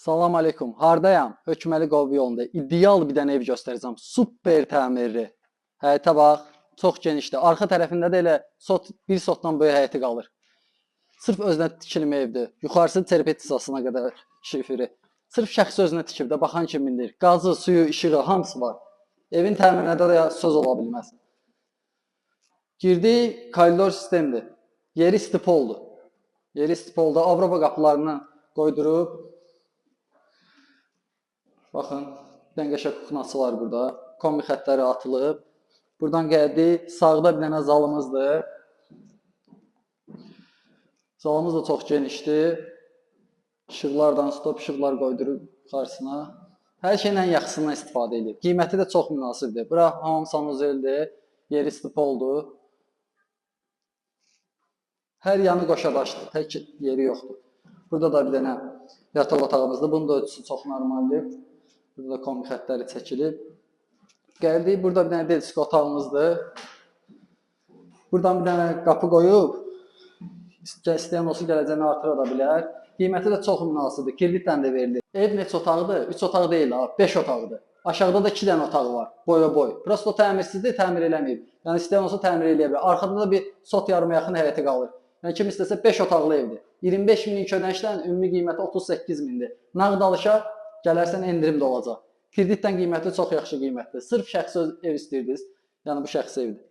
Salam aleykum. Hardayam? Hökməli Qov yolunda. İdeal bir dənə ev göstərəcəm. Super təmirli. Həyətə bax, çox genişdir. Arxa tərəfində də elə sot bir sotdan böyük həyəti qalır. Sırf özünə tikilmə evdir. Yuxarısı terpet hissasına qədər şifiri. Sırf şəxsi özünə tikib də baxan kim bilir. Qazı, suyu, işığı hamısı var. Evin təmirinə də söz ola bilməz. Girdi koridor sistemdir. Yeri stipoldur. Yeri stipolda Avropa qapılarını qoydurub Baxın, dəngəşə kuxnası var burada. Kombi xəttləri atılıb. Buradan gəldi. Sağda bir dənə zalımızdır. Zalımız da çox genişdir. İşıqlardan stop işıqlar qoydurub yuxarısına. Hər şeylə yaxşısından istifadə edir. Qiyməti də çox münasibdir. Bura hamam sanuzeldir. Yeri stipoldur. Hər yanı qoşadaşdır. Tək yeri yoxdur. Burada da bir dənə yataq otağımızdır. Bunun da ölçüsü çox normaldır. Burada da kombi xəttləri çəkilib. Gəldik, burada bir dənə delisk otağımızdır. Buradan bir dənə qapı qoyub, istəyən olsa gələcəyini artıra da bilər. Qiyməti də çox münasibdir, kreditlə də verilir. Ev neçə otaqdır? 3 otaq deyil ha, 5 otaqdır. Aşağıda da 2 dənə otağı var, boya boy. Prosto təmirsizdir, təmir eləməyib. Yəni istəyən olsa təmir eləyə bilər. Arxada da bir sot yarıma yaxın həyəti qalır. Yəni kim istəsə 5 otaqlı evdir. 25 minlik ödənişdən ümumi qiyməti 38 mindir. Nağd alışa gələrsən endirim də olacaq. Kreditdən qiyməti çox yaxşı qiymətdir. Sırf şəxsi ev istəyirdiniz. Yəni bu şəxsi evdir.